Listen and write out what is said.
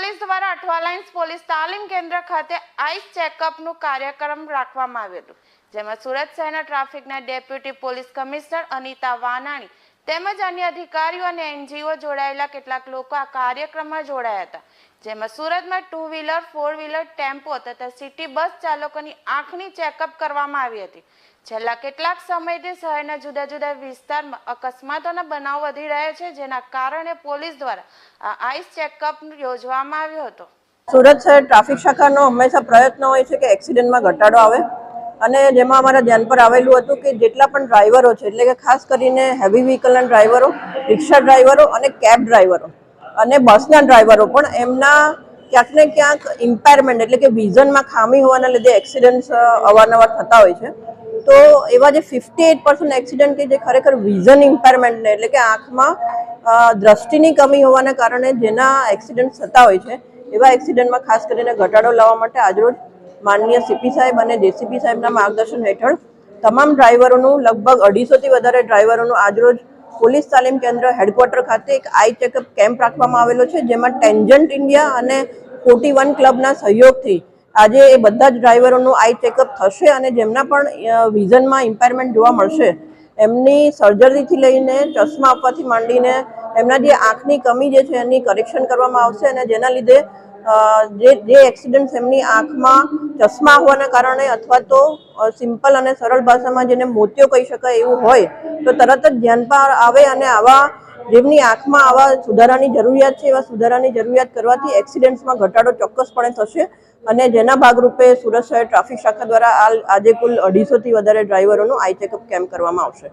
Police દ્વારા Athwa Lines police તાલીમ કેન્દ્ર ખાતે આઈસ ચેકઅપનું કાર્યક્રમ રાખવામાં આવેલું જેમાં સુરત શહેરના ટ્રાફિકના deputy police commissioner Anita Vanani તેમજ અન્ય અધિકારીઓ અને એનજીઓ જોડાયેલા કેટલાક લોકો આ કાર્યક્રમમાં જોડાયા હતા. જેમાં સુરતમાં two wheeler four wheeler tempo તથા સિટી બસ ચાલકોની આંખની ચેકઅપ કરવામાં આવી હતી. છેલ્લા કેટલાક સમયથી શહેરના જુદા જુદા વિસ્તારમાં અકસ્માતોના બનાવ વધી રહ્યા છે, જેના કારણે પોલીસ દ્વારા આ આઈસ ચેકઅપ યોજવામાં આવ્યો હતો. સુરત શહેર ટ્રાફિક શાખાનો હંમેશા પ્રયત્ન હોય છે કે એક્સિડન્ટમાં ઘટાડો આવે. અને જેમાં અમારા ધ્યાન પર આવેલું હતું કે જેટલા પણ ડ્રાઈવરો છે, એટલે કે ખાસ કરીને હેવી વ્હીકલના ડ્રાઈવરો, રિક્ષા ડ્રાઈવરો અને કેબ ડ્રાઈવરો અને બસના ડ્રાઈવરો પણ એમના ક્યાંક ને ક્યાંક ઇમ્પેરમેન્ટ એટલે કે વિઝનમાં ખામી હોવાના લીધે એક્સિડન્ટ્સ અવારનવાર થતા હોય છે. તો એવા જે ફિફ્ટી એટ પર્સન્ટ એક્સિડન્ટ કે જે ખરેખર વિઝન ઇમ્પેરમેન્ટને એટલે કે આંખમાં દ્રષ્ટિની કમી હોવાના કારણે જેના એક્સિડન્ટ થતા હોય છે, એવા એક્સિડન્ટમાં ખાસ કરીને ઘટાડો લાવવા માટે આજરોજ માનનીય સીપી સાહેબ અને જેસીપી સાહેબના માર્ગદર્શન હેઠળ તમામ ડ્રાઈવરોનું લગભગ અઢીસોથી વધારે ડ્રાઈવરોનું આજરોજ પોલીસ તાલીમ કેન્દ્ર હેડક્વાર્ટર ખાતે એક આઈ ચેકઅપ કેમ્પ રાખવામાં આવેલો છે, જેમાં ટેન્જન્ટ ઇન્ડિયા અને ફોર્ટી વન ક્લબના સહયોગથી આજે એ બધા જ ડ્રાઈવરોનું આઈ ચેકઅપ થશે અને જેમના પણ વિઝનમાં ઇમ્પેરમેન્ટ જોવા મળશે, એમની સર્જરીથી લઈને ચશ્મા આપવાથી માંડીને એમના જે આંખની કમી જે છે એની કરેક્શન કરવામાં આવશે અને જેના લીધે જે જે એક્સિડન્ટ એમની આંખમાં ચશ્મા હોવાના કારણે અથવા તો સિમ્પલ અને સરળ ભાષામાં જેને મોતિયો કહી શકાય એવું હોય, તો તરત જ ધ્યાન પર આવે અને આવા જેમની આંખમાં આવા સુધારાની જરૂરિયાત છે, એવા સુધારાની જરૂરિયાત કરવાથી એક્સિડન્ટ્સમાં ઘટાડો ચોક્કસપણે થશે અને જેના ભાગરૂપે સુરત શહેર ટ્રાફિક શાખા દ્વારા આજે કુલ અઢીસોથી વધારે ડ્રાઈવરોનું આઈ ચેકઅપ કેમ્પ કરવામાં આવશે.